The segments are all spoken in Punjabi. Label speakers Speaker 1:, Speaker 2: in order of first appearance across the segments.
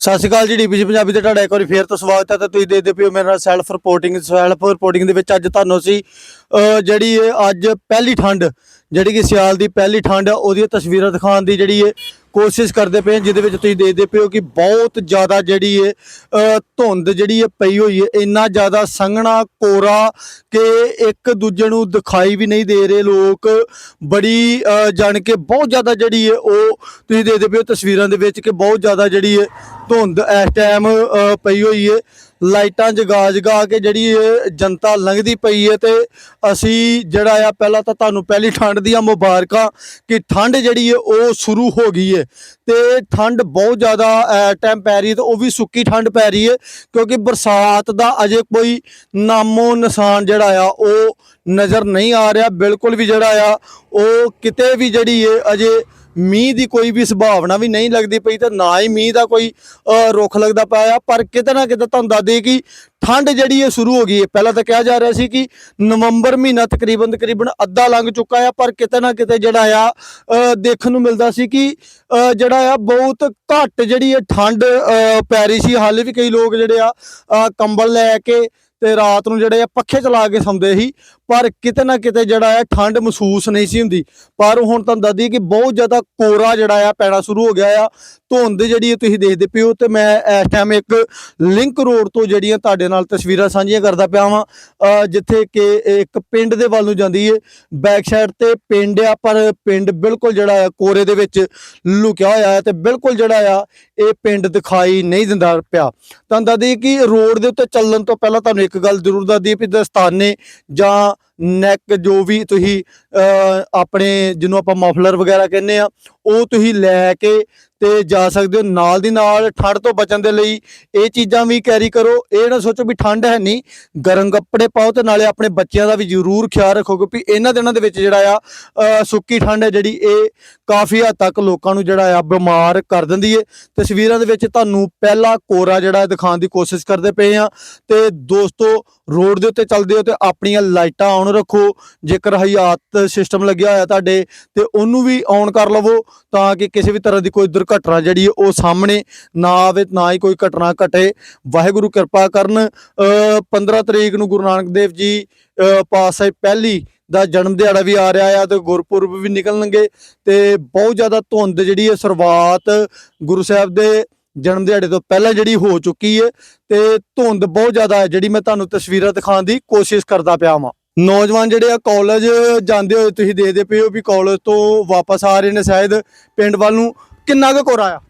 Speaker 1: ਸਤਿ ਸ਼੍ਰੀ ਅਕਾਲ ਜੀ ਡੀਪੀਸੀ ਪੰਜਾਬੀ ਤੇ ਤੁਹਾਡਾ ਇੱਕ ਵਾਰੀ ਫੇਰ ਤੋਂ ਸਵਾਗਤ ਹੈ ਤੇ ਤੁਸੀਂ ਦੇਖਦੇ ਪਿਓ ਮੇਰੇ ਨਾਲ ਸੈਲਫ ਰਿਪੋਰਟਿੰਗ ਸੈਲਫ ਰਿਪੋਰਟਿੰਗ ਦੇ ਵਿੱਚ ਅੱਜ ਤੁਹਾਨੂੰ ਅਸੀਂ ਜਿਹੜੀ ਅੱਜ ਪਹਿਲੀ ਠੰਡ ਜਿਹੜੀ ਕਿ ਸਿਆਲ ਦੀ ਪਹਿਲੀ ਠੰਡ ਆ, ਉਹਦੀਆਂ ਤਸਵੀਰਾਂ ਦਿਖਾਉਣ ਦੀ ਜਿਹੜੀ ਹੈ ਕੋਸ਼ਿਸ਼ ਕਰਦੇ ਪਏ ਜਿਹਦੇ ਵਿੱਚ ਤੁਸੀਂ ਦੇਖਦੇ ਪਿਓ ਕਿ ਬਹੁਤ ਜ਼ਿਆਦਾ ਜਿਹੜੀ ਹੈ ਧੁੰਦ ਜਿਹੜੀ ਹੈ ਪਈ ਹੋਈ ਹੈ। ਇੰਨਾ ਜ਼ਿਆਦਾ ਸੰਘਣਾ ਕੋਰਾ ਕਿ ਇੱਕ ਦੂਜੇ ਨੂੰ ਦਿਖਾਈ ਵੀ ਨਹੀਂ ਦੇ ਰਹੇ ਲੋਕ। ਬੜੀ ਜਾਣ ਕੇ ਬਹੁਤ ਜ਼ਿਆਦਾ ਜਿਹੜੀ ਹੈ ਉਹ ਤੁਸੀਂ ਦੇਖਦੇ ਪਿਓ ਤਸਵੀਰਾਂ ਦੇ ਵਿੱਚ ਕਿ ਬਹੁਤ ਜ਼ਿਆਦਾ ਜਿਹੜੀ ਹੈ ਧੁੰਦ ਇਸ ਟਾਈਮ ਪਈ ਹੋਈ ਹੈ। ਲਾਈਟਾਂ ਜਗਾ ਜਗਾ ਕੇ ਜਿਹੜੀ ਇਹ ਜਨਤਾ ਲੰਘਦੀ ਪਈ ਹੈ ਤੇ ਅਸੀਂ ਜਿਹੜਾ ਆ ਪਹਿਲਾਂ ਤਾਂ ਤੁਹਾਨੂੰ ਪਹਿਲੀ ਠੰਡ ਦੀਆਂ ਮੁਬਾਰਕਾਂ ਕਿ ਠੰਡ ਜਿਹੜੀ ਹੈ ਉਹ ਸ਼ੁਰੂ ਹੋ ਗਈ ਹੈ ਤੇ ਠੰਡ ਬਹੁਤ ਜ਼ਿਆਦਾ ਟਾਈਮ ਪੈ ਰਹੀ ਹੈ ਤੇ ਉਹ ਵੀ ਸੁੱਕੀ ਠੰਡ ਪੈ ਰਹੀ ਹੈ ਕਿਉਂਕਿ ਬਰਸਾਤ ਦਾ ਅਜੇ ਕੋਈ ਨਾਮੋ ਨਿਸ਼ਾਨ ਜਿਹੜਾ ਆ ਉਹ ਨਜ਼ਰ ਨਹੀਂ ਆ ਰਿਹਾ। ਬਿਲਕੁਲ ਵੀ ਜਿਹੜਾ ਆ, ਉਹ ਕਿਤੇ ਵੀ ਜਿਹੜੀ ਹੈ ਅਜੇ ਮੀਂਹ ਦੀ ਕੋਈ ਵੀ ਸੰਭਾਵਨਾ ਵੀ ਨਹੀਂ ਲੱਗਦੀ ਪਈ ਤੇ ਨਾ ਹੀ ਮੀਂਹ ਦਾ ਕੋਈ ਰੁੱਖ ਲੱਗਦਾ ਪਿਆ ਆ। ਪਰ ਕਿਤੇ ਨਾ ਕਿਤੇ ਤੁਹਾਨੂੰ ਦੱਸ ਦਈਏ ਕਿ ਠੰਡ ਜਿਹੜੀ ਹੈ ਸ਼ੁਰੂ ਹੋ ਗਈ ਹੈ ਪਹਿਲਾਂ ਤਾਂ ਕਿਹਾ ਜਾ ਰਿਹਾ ਸੀ ਕਿ ਨਵੰਬਰ ਮਹੀਨਾ ਤਕਰੀਬਨ ਤਕਰੀਬਨ ਅੱਧਾ ਲੰਘ ਚੁੱਕਾ ਆ, ਪਰ ਕਿਤੇ ਨਾ ਕਿਤੇ ਜਿਹੜਾ ਆ ਦੇਖਣ ਨੂੰ ਮਿਲਦਾ ਸੀ ਕਿ ਜਿਹੜਾ ਆ, ਬਹੁਤ ਘੱਟ ਜਿਹੜੀ ਹੈ ਠੰਡ ਪੈ ਰਹੀ ਸੀ। ਹਾਲੇ ਵੀ ਕਈ ਲੋਕ ਜਿਹੜੇ ਆ ਕੰਬਲ ਲੈ ਕੇ ਤੇ ਰਾਤ ਨੂੰ ਜਿਹੜੇ ਆ, ਪੱਖੇ ਚਲਾ ਕੇ ਸੌਂਦੇ ਸੀ। ਪਰ ਕਿਤੇ ਨਾ ਕਿਤੇ ਜਿਹੜਾ ਆ ਠੰਡ ਮਹਿਸੂਸ ਨਹੀਂ ਸੀ ਹੁੰਦੀ। ਪਰ ਹੁਣ ਤੁਹਾਨੂੰ ਦੱਸਦੀ ਕਿ ਬਹੁਤ ਜ਼ਿਆਦਾ ਕੋਰਾ ਜਿਹੜਾ ਆ ਪੈਣਾ ਸ਼ੁਰੂ ਹੋ ਗਿਆ ਆ। ਧੁੰਦ ਜਿਹੜੀ ਤੁਸੀਂ ਦੇਖਦੇ ਪਿਓ ਤੇ ਮੈਂ ਇਸ ਟਾਈਮ ਇੱਕ ਲਿੰਕ ਰੋਡ ਤੋਂ ਜਿਹੜੀਆਂ ਤੁਹਾਡੇ ਨਾਲ ਤਸਵੀਰਾਂ ਸਾਂਝੀਆਂ ਕਰਦਾ ਪਿਆ ਵਾਂ। ਜਿੱਥੇ ਕਿ ਇੱਕ ਪਿੰਡ ਦੇ ਵੱਲ ਨੂੰ ਜਾਂਦੀ ਏ। ਬੈਕ ਸਾਈਡ ਤੇ ਪਿੰਡ ਆ, ਪਰ ਪਿੰਡ ਬਿਲਕੁਲ ਜਿਹੜਾ ਆ ਕੋਰੇ ਦੇ ਵਿੱਚ ਲੁਕਿਆ ਹੋਇਆ ਹੈ ਤੇ ਬਿਲਕੁਲ ਜਿਹੜਾ ਆ ਇਹ ਪਿੰਡ ਦਿਖਾਈ ਨਹੀਂ ਦਿੰਦਾ ਪਿਆ। ਤੁਹਾਨੂੰ ਦੱਸ ਦਈਏ ਕਿ ਰੋਡ ਦੇ ਉੱਤੇ ਚੱਲਣ ਤੋਂ ਪਹਿਲਾਂ ਤੁਹਾਨੂੰ ਇੱਕ ਗੱਲ ਜ਼ਰੂਰ ਦੱਸ ਦਈਏ ਵੀ ਦਸਤਾਨੇ ਜਾਂ ਨੈਕ ਜੋ ਵੀ ਤੁਸੀਂ ਆਪਣੇ ਜਿਹਨੂੰ ਆਪਾਂ ਮਫਲਰ ਵਗੈਰਾ ਕਹਿੰਦੇ ਆ ਉਹ ਤੁਸੀਂ ਲੈ ਕੇ ਤੇ ਜਾ ਸਕਦੇ ਹੋ ਨਾਲ ਦੀ ਨਾਲ ਠੰਡ ਤੋਂ ਬਚਣ ਦੇ ਲਈ। ਇਹ ਚੀਜ਼ਾਂ ਵੀ ਕੈਰੀ ਕਰੋ। ਇਹ ਨਾ ਸੋਚੋ ਵੀ ਠੰਡ ਹੈ ਨਹੀਂ। ਗਰਮ ਕੱਪੜੇ ਪਾਓ ਤੇ ਨਾਲੇ ਆਪਣੇ ਬੱਚਿਆਂ ਦਾ ਵੀ ਜ਼ਰੂਰ ਖਿਆਲ ਰੱਖੋ ਕਿਉਂਕਿ ਇਹਨਾਂ ਦਿਨਾਂ ਦੇ ਵਿੱਚ ਜਿਹੜਾ ਆ ਸੁੱਕੀ ਠੰਡ ਹੈ ਜਿਹੜੀ, ਇਹ ਕਾਫੀ ਹੱਦ ਤੱਕ ਲੋਕਾਂ ਨੂੰ ਜਿਹੜਾ ਆ ਬਿਮਾਰ ਕਰ ਦਿੰਦੀ ਹੈ ਤਸਵੀਰਾਂ ਦੇ ਵਿੱਚ ਤੁਹਾਨੂੰ ਪਹਿਲਾ ਕੋਰਾ ਜਿਹੜਾ ਦਿਖਾਉਣ ਦੀ ਕੋਸ਼ਿਸ਼ ਕਰਦੇ ਪਏ ਆ ਤੇ ਦੋਸਤੋ, ਰੋਡ ਦੇ ਉੱਤੇ ਚੱਲਦੇ ਹੋ ਤੇ ਆਪਣੀਆਂ ਲਾਈਟਾਂ ਆਨ ਰੱਖੋ। ਜੇਕਰ ਹਯਾਤ ਸਿਸਟਮ ਲੱਗਿਆ ਹੋਇਆ ਤੁਹਾਡੇ ਤੇ ਉਹਨੂੰ ਵੀ ਆਨ ਕਰ ਲਵੋ। ਤਾਂ ਕਿ ਕਿਸੇ ਵੀ ਤਰ੍ਹਾਂ ਦੀ ਕੋਈ ਦੁਰਘਟਨਾ ਜਿਹੜੀ ਹੈ ਉਹ ਸਾਹਮਣੇ ਨਾ ਆਵੇ ਨਾ ਹੀ ਕੋਈ ਘਟਨਾ ਘਟੇ। ਵਾਹਿਗੁਰੂ ਕਿਰਪਾ ਕਰਨ ਅ, 15 ਤਰੀਕ ਨੂੰ ਗੁਰੂ ਨਾਨਕ ਦੇਵ ਜੀ ਅ, ਪਾਤਸ਼ਾਹੀ ਪਹਿਲੀ ਦਾ ਜਨਮ ਦਿਹਾੜਾ ਵੀ ਆ ਰਿਹਾ ਆ ਤੇ ਗੁਰਪੁਰਬ ਵੀ ਨਿਕਲਣਗੇ ਤੇ ਬਹੁਤ ਜ਼ਿਆਦਾ ਧੁੰਦ ਜਿਹੜੀ ਹੈ ਸ਼ੁਰੂਆਤ ਗੁਰੂ ਸਾਹਿਬ ਦੇ ਜਨਮ ਦਿਹਾੜੇ ਤੋਂ ਪਹਿਲਾਂ ਜਿਹੜੀ ਹੋ ਚੁੱਕੀ ਹੈ ਤੇ ਧੁੰਦ ਬਹੁਤ ਜ਼ਿਆਦਾ ਹੈ ਜਿਹੜੀ ਮੈਂ ਤੁਹਾਨੂੰ ਤਸਵੀਰਾਂ ਦਿਖਾਉਣ ਦੀ ਕੋਸ਼ਿਸ਼ ਕਰਦਾ ਪਿਆ ਵਾਂ। ਨੌਜਵਾਨ ਜਿਹੜੇ ਆ ਕਾਲਜ ਜਾਂਦੇ ਹੋਏ ਤੁਸੀਂ ਦੇਖਦੇ ਪਏ ਹੋ ਵੀ ਕਾਲਜ ਤੋਂ ਵਾਪਸ ਆ ਰਹੇ ਨੇ ਸ਼ਾਇਦ ਪਿੰਡ ਵੱਲ ਨੂੰ। ਕਿੰਨਾ ਕੁ ਕੋਰਾ ਆ?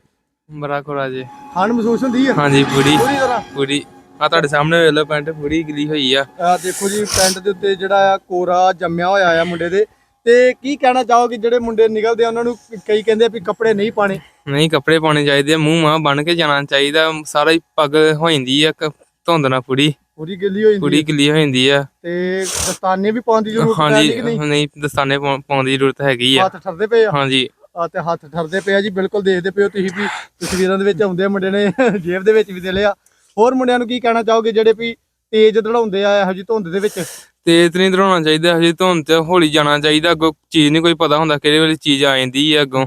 Speaker 2: ਬੜਾ ਕੋਰਾ ਜੀ।
Speaker 1: ਠੰਡ ਮਹਿਸੂਸ ਹੁੰਦੀ ਹੈ
Speaker 2: ਹਾਂਜੀ ਪੂਰੀ।
Speaker 1: ਪੂਰੀ ਤਰ੍ਹਾਂ?
Speaker 2: ਪੂਰੀ। ਆ ਤੁਹਾਡੇ ਸਾਹਮਣੇ ਵੇਖ ਲਓ ਪੈਂਟ ਪੂਰੀ ਗਿੱਲੀ ਹੋਈ ਆ।
Speaker 1: ਆ ਦੇਖੋ ਜੀ ਪੈਂਟ ਦੇ ਉੱਤੇ ਜਿਹੜਾ ਆ ਕੋਰਾ ਜੰਮਿਆ ਹੋਇਆ ਆ ਮੁੰਡੇ ਦੇ। ਤੇ ਕੀ ਕਹਿਣਾ ਚਾਹੋਗੇ ਜਿਹੜੇ ਮੁੰਡੇ ਨਿਕਲਦੇ ਆ ਉਹਨਾਂ ਨੂੰ ਕਈ ਕਹਿੰਦੇ ਆ ਵੀ ਕੱਪੜੇ ਨਹੀਂ ਪਾਣੇ
Speaker 2: ਨਹੀਂ ਕੱਪੜੇ ਪਾਉਣੇ ਚਾਹੀਦੇ ਆ, ਮੂੰਹ ਮਾਂ ਬਣ ਕੇ ਜਾਣਾ ਚਾਹੀਦਾ। ਸਾਰਾ ਹੀ ਪੱਗ ਹੋ ਜਾਂਦੀ ਆ ਕ- ਧੁੰਦ ਨਾਲ ਪੂਰੀ।
Speaker 1: ਪੂਰੀ ਗਿੱਲੀ ਹੋਈ
Speaker 2: ਪੂਰੀ
Speaker 1: ਹੁੰਦੀ
Speaker 2: ਗਿੱਲੀ ਹੋ ਜਾਂਦੀ ਆ।
Speaker 1: ਤੇ ਦਸਤਾਨੇ ਵੀ ਪਾਉਣ ਦੀ ਜ਼ਰੂਰਤ ਹੈ
Speaker 2: ਹਾਂਜੀ
Speaker 1: ਕਿ ਨਹੀਂ?
Speaker 2: ਨਹੀਂ ਦਸਤਾਨੇ ਪਾਉ- ਪਾਉਣ ਦੀ ਜ਼ਰੂਰਤ ਹੈਗੀ ਆ।
Speaker 1: ਹੱਥ ਠਰਦੇ ਪਏ ਆ?
Speaker 2: ਹਾਂਜੀ।
Speaker 1: ਆ ਤੇ ਹੱਥ ਠਰਦੇ ਪਏ ਆ ਜੀ ਬਿਲਕੁਲ ਦੇਖਦੇ ਪਏ ਹੋ ਤੁਸੀਂ ਵੀ ਤਸਵੀਰਾਂ ਦੇ ਵਿੱਚ ਆਉਂਦੇ ਆ ਮੁੰਡੇ ਨੇ ਜੇਬ ਦੇ ਵਿੱਚ ਵੀ ਦੇ ਲਿਆ ਹੋਰ ਮੁੰਡਿਆਂ ਨੂੰ ਕੀ ਕਹਿਣਾ ਚਾਹੋਗੇ ਜਿਹੜੇ ਵੀ ਤੇਜ਼ ਦੜਾਉਂਦੇ ਆ ਇਹੋ ਜਿਹੀ ਧੁੰਦ ਦੇ ਵਿੱਚ?
Speaker 2: ਤੇਜ਼ ਨਹੀਂ ਦੜਾਉਣਾ ਚਾਹੀਦਾ ਹਜੇ ਧੁੰਦ ਤੇ ਹੌਲੀ ਜਾਣਾ ਚਾਹੀਦਾ ਅੱਗੋਂ ਚੀਜ਼ ਨਹੀਂ ਕੋਈ ਪਤਾ ਹੁੰਦਾ ਕਿਹੜੇ ਵੇਲੇ ਚੀਜ਼ ਆ ਜਾਂਦੀ ਆ ਅੱਗੋਂ।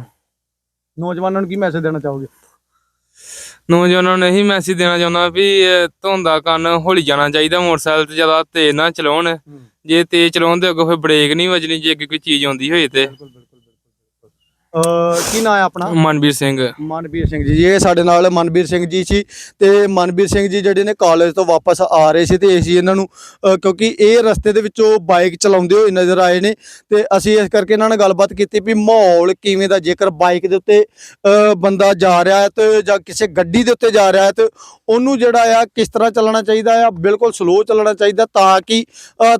Speaker 1: ਨੌਜਵਾਨਾਂ ਨੂੰ ਕੀ ਮੈਸੇਜ ਦੇਣਾ ਚਾਹੋਗੇ?
Speaker 2: ਨੌਜਵਾਨਾਂ ਨੂੰ ਇਹੀ ਮੈਸੇਜ ਦੇਣਾ ਚਾਹੁੰਦਾ ਵੀ ਧੁੰਦ ਦਾ ਕਾਰਨ ਹੌਲੀ ਜਾਣਾ ਚਾਹੀਦਾ ਮੋਟਰਸਾਈਕਲ ਤੇ ਜ਼ਿਆਦਾ ਤੇਜ਼ ਨਾ ਚਲਾਉਣ। ਜੇ ਤੇਜ਼ ਚਲਾਉਣ ਤੇ ਅੱਗੋਂ ਫਿਰ ਬ੍ਰੇਕ ਨਹੀਂ ਵੱਜਣੀ ਜੇ ਅੱਗੇ ਕੋਈ ਚੀਜ਼ ਆਉਂਦੀ ਹੋਏ ਤੇ।
Speaker 1: ਕੀ ਨਾਂ ਹੈ ਆਪਣਾ?
Speaker 2: ਮਨਵੀਰ ਸਿੰਘ।
Speaker 1: ਮਨਵੀਰ ਸਿੰਘ ਜੀ ਇਹ ਸਾਡੇ ਨਾਲ ਮਨਵੀਰ ਸਿੰਘ ਜੀ ਸੀ ਤੇ ਮਨਵੀਰ ਸਿੰਘ ਜੀ ਜਿਹੜੇ ਨੇ ਕਾਲਜ ਤੋਂ ਵਾਪਸ ਆ ਰਹੇ ਸੀ ਤੇ ਅਸੀਂ ਇਹਨਾਂ ਨੂੰ ਕਿਉਂਕਿ ਇਹ ਰਸਤੇ ਦੇ ਵਿੱਚੋਂ ਬਾਈਕ ਚਲਾਉਂਦੇ ਹੋਏ ਨਜ਼ਰ ਆਏ ਨੇ ਤੇ ਅਸੀਂ ਇਸ ਕਰਕੇ ਇਹਨਾਂ ਨਾਲ ਗੱਲਬਾਤ ਕੀਤੀ ਵੀ ਮਾਹੌਲ ਕਿਵੇਂ ਦਾ ਜੇਕਰ ਬਾਈਕ ਦੇ ਉੱਤੇ ਬੰਦਾ ਜਾ ਰਿਹਾ ਹੈ ਤੇ ਜਾਂ ਕਿਸੇ ਗੱਡੀ ਦੇ ਉੱਤੇ ਜਾ ਰਿਹਾ ਹੈ ਤੇ ਉਹਨੂੰ ਜਿਹੜਾ ਆ ਕਿਸ ਤਰ੍ਹਾਂ ਚੱਲਣਾ ਚਾਹੀਦਾ ਆ ਬਿਲਕੁਲ ਸਲੋ ਚੱਲਣਾ ਚਾਹੀਦਾ ਤਾਂ ਕਿ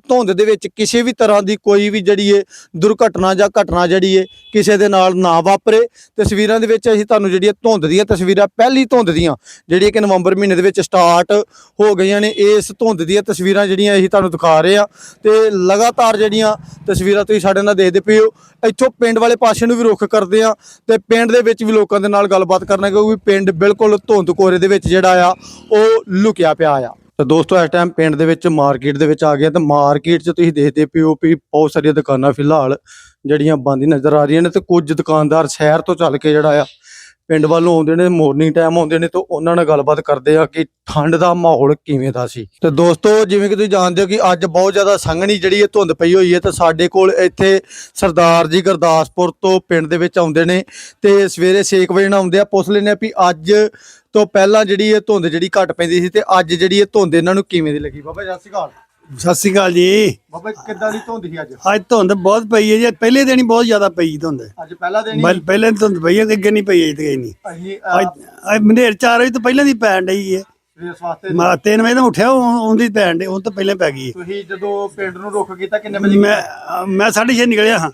Speaker 1: ਧੁੰਦ ਦੇ ਵਿੱਚ ਕਿਸੇ ਵੀ ਤਰ੍ਹਾਂ ਦੀ ਕੋਈ ਵੀ ਜਿਹੜੀ ਹੈ ਦੁਰਘਟਨਾ ਜਾਂ ਘਟਨਾ ਜਿਹੜੀ ਹੈ ਕਿਸੇ ਦੇ ਨਾਲ ਨਾ ਵਾਪਰੇ। ਤਸਵੀਰਾਂ ਦੇ ਵਿੱਚ ਅਸੀਂ ਤੁਹਾਨੂੰ ਜਿਹੜੀਆਂ ਧੁੰਦ ਦੀਆਂ ਤਸਵੀਰਾਂ, ਪਹਿਲੀ ਧੁੰਦ ਦੀਆਂ ਜਿਹੜੀਆਂ ਕਿ ਨਵੰਬਰ ਮਹੀਨੇ ਦੇ ਵਿੱਚ ਸਟਾਰਟ ਹੋ ਗਈਆਂ ਨੇ, ਇਸ ਧੁੰਦ ਦੀਆਂ ਤਸਵੀਰਾਂ ਜਿਹੜੀਆਂ ਅਸੀਂ ਤੁਹਾਨੂੰ ਦਿਖਾ ਰਹੇ ਆ ਤੇ ਲਗਾਤਾਰ ਜਿਹੜੀਆਂ ਤਸਵੀਰਾਂ ਤੁਸੀਂ ਸਾਡੇ ਨਾਲ ਦੇਖਦੇ ਪਏ ਹੋ, ਇੱਥੋਂ ਪਿੰਡ ਵਾਲੇ ਪਾਸੇ ਨੂੰ ਵੀ ਰੁੱਖ ਕਰਦੇ ਆ ਤੇ ਪਿੰਡ ਦੇ ਵਿੱਚ ਵੀ ਲੋਕਾਂ ਦੇ ਨਾਲ ਗੱਲਬਾਤ ਕਰਨਾ, ਕਿਉਂਕਿ ਪਿੰਡ ਬਿਲਕੁਲ ਧੁੰਦ ਕੋਰੇ ਦੇ ਵਿੱਚ ਜਿਹੜਾ ਆ, ਉਹ ਲੁਕਿਆ ਪਿਆ ਆ। ਤਾਂ ਦੋਸਤੋ, ਇਸ ਟਾਈਮ ਪਿੰਡ ਦੇ ਵਿੱਚ ਮਾਰਕੀਟ ਦੇ ਵਿੱਚ ਆ ਗਿਆ ਤੇ ਮਾਰਕੀਟ 'ਚ ਤੁਸੀਂ ਦੇਖਦੇ ਪਿਓ ਵੀ ਬਹੁਤ ਸਾਰੀਆਂ ਦੁਕਾਨਾਂ ਫਿਲਹਾਲ ਜਿਹੜੀਆਂ ਬੰਦ ਨਜ਼ਰ ਆ ਰਹੀਆਂ ਨੇ ਤੇ ਕੁਝ ਦੁਕਾਨਦਾਰ ਸ਼ਹਿਰ ਤੋਂ ਚੱਲ ਕੇ ਜਿਹੜਾ ਆ ਪਿੰਡ ਵੱਲੋਂ ਆਉਂਦੇ ਨੇ ਮਾਰਨਿੰਗ ਟਾਈਮ ਆਉਂਦੇ ਨੇ ਤੇ ਉਹਨਾਂ ਨਾਲ ਗੱਲਬਾਤ ਕਰਦੇ ਆ ਕਿ ਠੰਡ ਦਾ ਮਾਹੌਲ ਕਿਵੇਂ ਦਾ ਸੀ। ਤੇ ਦੋਸਤੋ, ਜਿਵੇਂ ਕਿ ਤੁਸੀਂ ਜਾਣਦੇ ਹੋ ਕਿ ਅੱਜ ਬਹੁਤ ਜ਼ਿਆਦਾ ਸੰਘਣੀ ਜਿਹੜੀ ਇਹ ਧੁੰਦ ਪਈ ਹੋਈ ਹੈ ਤੇ ਸਾਡੇ ਕੋਲ ਇੱਥੇ ਸਰਦਾਰ ਜੀ ਗੁਰਦਾਸਪੁਰ ਤੋਂ ਪਿੰਡ ਦੇ ਵਿੱਚ ਆਉਂਦੇ ਨੇ ਤੇ ਸਵੇਰੇ 6 ਵਜੇ ਨਾਲ ਆਉਂਦੇ ਆ। ਪੁੱਛ ਲੈਂਦੇ ਆ ਵੀ ਅੱਜ ਤੋਂ ਪਹਿਲਾਂ ਜਿਹੜੀ ਇਹ ਧੁੰਦ ਜਿਹੜੀ ਘਟ ਪੈਂਦੀ ਸੀ ਤੇ ਅੱਜ ਜਿਹੜੀ ਇਹ ਧੁੰਦ ਇਹਨਾਂ ਨੂੰ ਕਿਵੇਂ ਦੀ ਲੱਗੀ? ਬਾਬਾ ਸਤਿ ਸ਼੍ਰੀ ਅਕਾਲ।
Speaker 3: ਸਤਿ ਸ਼੍ਰੀ ਅਕਾਲ ਜੀ।
Speaker 1: ਬਾਬਾ ਜੀ ਕਿੱਦਾਂ ਦੀ ਧੁੰਦ ਸੀ ਅੱਜ?
Speaker 3: ਅੱਜ ਧੁੰਦ ਬਹੁਤ ਪਈ ਹੈ ਜੀ। ਪਹਿਲੇ ਦਿਨ ਹੀ ਬਹੁਤ ਜ਼ਿਆਦਾ ਪਈ ਧੁੰਦ।
Speaker 1: ਅੱਜ ਪਹਿਲਾ ਦਿਨ ਹੀ?
Speaker 3: ਬਲ ਪਹਿਲੇ ਦਿਨ ਧੁੰਦ ਪਈ ਹੈ ਅੱਗੇ ਨਹੀਂ ਪਈ ਅਜੇ ਤੱਕ ਨਹੀਂ
Speaker 1: ਅਸੀਂ
Speaker 3: ਅੱਜ ਅੱਜ ਮੰਦੇਰ 4 ਵਜੇ ਤੋਂ ਪਹਿਲਾਂ ਦੀ ਪੈਣ ਡਈ ਹੈ।
Speaker 1: ਇਸ ਵਾਸਤੇ
Speaker 3: ਮੈਂ 3 ਵਜੇ ਤੋਂ ਉੱਠਿਆ ਉਹ- ਉਹਦੀ ਪੈਣ ਡੇ ਉਹ ਤੋਂ ਪਹਿਲਾਂ ਪੈ ਗਈ ਹੈ।
Speaker 1: ਤੁਸੀਂ ਜਦੋਂ ਪਿੰਡ ਨੂੰ ਰੁਕ ਕੀਤਾ ਕਿੰਨੇ ਵਜੇ
Speaker 3: ਮੈਂ ਮੈਂ 6:30 ਨਿਕਲਿਆ ਹਾਂ।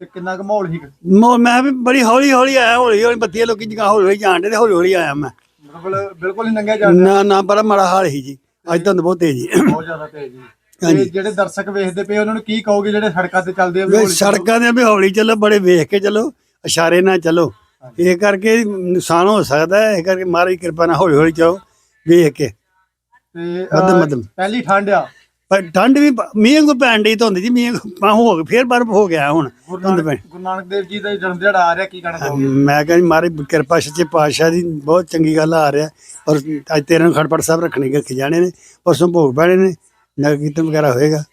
Speaker 1: ਤੇ ਕਿੰਨਾ ਕੁ ਮਾਹੌਲ ਸੀ?
Speaker 3: ਮੋ- ਮੈਂ ਵੀ ਬੜੀ ਹੌਲੀ ਹੌਲੀ ਆਇਆ ਹੌਲੀ ਹੌਲੀ ਬੱਤੀਆਂ ਲੋਕੀ ਜਗਾ ਹੌਲੀ ਹੌਲੀ ਜਾਣ ਹੌਲੀ ਹੌਲੀ ਆਇਆ ਮੈਂ।
Speaker 1: ਬਿਲਕੁਲ ਬਿਲਕੁਲ ਹੀ ਨੰਗਿਆ ਜਾ
Speaker 3: ਨਾ ਨਾ ਪਰ ਮਾੜਾ ਹਾਲ ਹੀ ਜੀ। ਅੱਜ ਧੁੰਦ ਬਹੁਤ ਤੇਜ਼ ਹੈ।
Speaker 1: ਬਹੁਤ ਜ਼ਿਆਦਾ ਤੇਜ਼ ਜੀ।
Speaker 3: ਹਾਂਜੀ।
Speaker 1: ਤੇ ਜਿਹੜੇ ਦਰਸ਼ਕ ਵੇਖਦੇ ਪਏ ਉਹਨਾਂ ਨੂੰ ਕੀ ਕਹੋਗੇ ਜਿਹੜੇ ਸੜਕਾਂ ਤੇ ਚੱਲਦੇ ਆ ਵੀ
Speaker 3: ਵੀ
Speaker 1: ਹੌਲੀ?
Speaker 3: ਸੜਕਾਂ ਦੇ ਵੀ ਹੌਲੀ ਚੱਲੋ ਬੜੇ ਵੇਖ ਕੇ ਚੱਲੋ ਇਸ਼ਾਰੇ ਨਾਲ ਚੱਲੋ। ਇਹ ਕਰਕੇ ਨੁਕਸਾਨ ਹੋ ਸਕਦਾ ਹੈ ਇਹ ਕਰਕੇ ਮਹਾਰਾਜ ਦੀ ਕਿਰਪਾ ਨਾਲ ਹੌਲੀ ਹੌਲੀ ਚੱਲੋ ਵੇਖ ਕੇ।
Speaker 1: ਤੇ
Speaker 3: ਮੱਧਮ
Speaker 1: ਅਹ,
Speaker 3: ਮੱਧਮ
Speaker 1: ਪਹਿਲੀ ਠੰਡ ਆ।
Speaker 3: ਪਰ ਠੰਡ ਵੀ ਮੀਂਹ ਕੋ ਪੈਣ ਡਈ ਧੁੰਦ ਜੀ ਮੀਂਹ ਪਾ ਹੋ ਗਿਆ ਫੇਰ ਬਰਫ਼ ਹੋ ਗਿਆ ਹੁਣ
Speaker 1: ਗੁਰੂ
Speaker 3: ਧੁੰਦ
Speaker 1: ਨਾਨਕ
Speaker 3: ਪੈਣ।
Speaker 1: ਗੁਰੂ ਨਾਨਕ ਦੇਵ ਜੀ ਦਾ ਜਨਮ ਦਿਹਾੜਾ ਆ ਰਿਹਾ ਕੀ ਕਹਿਣਾ ਚਾਹੋਗੇ?
Speaker 3: ਮੈਂ ਕਹਿੰਦੀ ਮਹਾਰਾਜ ਕਿਰਪਾ ਸੱਚੇ ਪਾਤਸ਼ਾਹ ਦੀ ਬਹੁਤ ਚੰਗੀ ਗੱਲ ਆ ਰਿਹਾ। ਔਰ ਅੱਜ ਤੇਰੇ ਨੂੰ ਖੜਪੜ ਸਾਹਿਬ ਰੱਖਣੇ ਰੱਖੇ ਜਾਣੇ ਨੇ ਪਰਸੋਂ ਭੋਗ ਪੈਣੇ ਨੇ ਨਗਰ ਕੀਰਤਨ ਵਗੈਰਾ ਹੋਏਗਾ।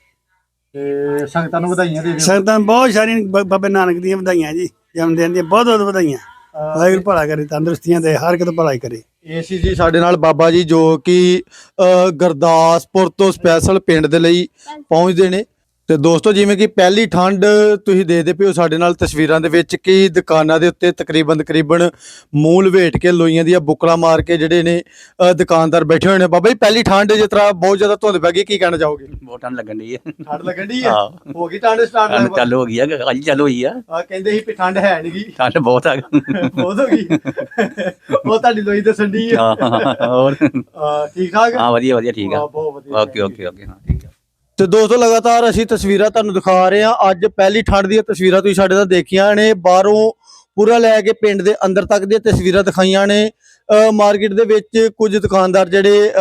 Speaker 1: ਤੇ ਸੰਗਤਾਂ ਨੂੰ ਵਧਾਈਆਂ ਦੇ ਦਿਓ।
Speaker 3: ਸੰਗਤਾਂ ਨੂੰ ਬਹੁਤ ਸਾਰੀਆਂ ਬ- ਬਾਬੇ ਨਾਨਕ ਦੀਆਂ ਵਧਾਈਆਂ ਜੀ ਜਨਮ ਦਿਨ ਦੀਆਂ ਬਹੁਤ ਬਹੁਤ ਵਧਾਈਆਂ। ਵਾਹਿਗੁਰੂ ਭਲਾ ਕਰੇ ਤੰਦਰੁਸਤੀਆਂ ਦੇ ਹਰ ਇੱਕ ਤੋਂ ਭਲਾਈ ਕਰੇ।
Speaker 1: ਇਹ ਸੀ ਜੀ ਸਾਡੇ ਨਾਲ ਬਾਬਾ ਜੀ ਜੋ ਕਿ ਅ, ਗੁਰਦਾਸਪੁਰ ਤੋਂ ਸਪੈਸ਼ਲ ਪਿੰਡ ਦੇ ਲਈ ਪਹੁੰਚਦੇ ਨੇ। ਤੇ ਦੋਸਤੋ ਜਿਵੇਂ ਕਿ ਪਹਿਲੀ ਠੰਡ ਤੁਸੀਂ ਦੇਖਦੇ ਪਿਓ ਸਾਡੇ ਨਾਲ ਤਸਵੀਰਾਂ ਦੇ ਵਿੱਚ ਕਿ ਦੁਕਾਨਾਂ ਦੇ ਉੱਤੇ ਤਕਰੀਬਨ ਤਕਰੀਬਨ ਮੂਲ ਵੇਟ ਕੇ ਲੋਈਆਂ ਦੀਆਂ ਬੁਕਲਾਂ ਮਾਰ ਕੇ ਜਿਹੜੇ ਨੇ ਦੁਕਾਨਦਾਰ ਬੈਠੇ ਹੋਏ ਨੇ। ਬਾਬਾ ਜੀ ਪਹਿਲੀ ਠੰਡ ਜਿਸ ਤਰ੍ਹਾਂ ਬਹੁਤ ਜ਼ਿਆਦਾ ਧੁੰਦ ਪੈ ਗਈ ਕੀ ਕਹਿਣਾ ਚਾਹੋਗੇ?
Speaker 4: ਬਹੁਤ ਠੰਡ ਲੱਗਣ ਦੀ ਹੈ
Speaker 1: ਠੰਡ ਲੱਗਣ ਦੀ ਹੈ
Speaker 4: ਹਾਂ।
Speaker 1: ਹੋ ਗਈ ਠੰਡ ਸਟਾਰਟ
Speaker 4: ਚਾਲੂ ਹੋ ਗਈ ਆ ਅੱਜ ਚਾਲੂ ਹੋਈ ਆ।
Speaker 1: ਆ ਕਹਿੰਦੇ ਸੀ ਵੀ ਠੰਡ ਹੈ ਨਹੀਂਗੀ
Speaker 4: ਠੰਡ ਬਹੁਤ ਆ।
Speaker 1: ਬਹੁਤ ਹੋ ਗਈ। ਉਹ ਤੁਹਾਡੀ ਲੋਈ ਦੱਸਣ ਦੀ ਹੈ
Speaker 4: ਹਾਂ, ਹੋਰ?
Speaker 1: ਠੀਕ ਠਾਕ?
Speaker 4: ਹਾਂ ਵਧੀਆ ਵਧੀਆ ਠੀਕ ਆ।
Speaker 1: ਬਹੁਤ ਵਧੀਆ।
Speaker 4: ਓਕੇ ਓਕੇ ਓਕੇ ਹਾਂ
Speaker 1: ਤੇ ਦੋਸਤੋ ਲਗਾਤਾਰ ਅਸੀਂ ਤਸਵੀਰਾਂ ਤੁਹਾਨੂੰ ਦਿਖਾ ਰਹੇ ਹਾਂ। ਅੱਜ ਪਹਿਲੀ ਠੰਡ ਦੀਆਂ ਤਸਵੀਰਾਂ ਤੁਸੀਂ ਸਾਡੇ ਨਾਲ ਦੇਖੀਆਂ ਨੇ। ਬਾਹਰੋਂ ਪੂਰਾ ਲੈ ਕੇ ਪਿੰਡ ਦੇ ਅੰਦਰ ਤੱਕ ਦੀਆਂ ਤਸਵੀਰਾਂ ਦਿਖਾਈਆਂ ਨੇ। ਮਾਰਕੀਟ ਦੇ ਵਿੱਚ ਕੁਝ ਦੁਕਾਨਦਾਰ ਜਿਹੜੇ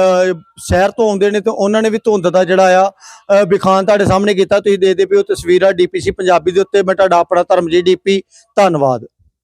Speaker 1: ਸ਼ਹਿਰ ਤੋਂ ਆਉਂਦੇ ਨੇ ਤੇ ਉਹਨਾਂ ਨੇ ਵੀ ਧੁੰਦ ਦਾ ਜਿਹੜਾ ਆ ਅ, ਵਿਖਾਣ ਤੁਹਾਡੇ ਸਾਹਮਣੇ ਕੀਤਾ। ਤੁਸੀਂ ਦੇਖਦੇ ਪਿਓ ਤਸਵੀਰਾਂ ਡੀਪੀਸੀ ਪੰਜਾਬੀ ਦੇ ਉੱਤੇ। ਮੈਂ ਤੁਹਾਡਾ ਆਪਣਾ ਧਰਮਜੀਤ ਡੀਪੀ। ਧੰਨਵਾਦ।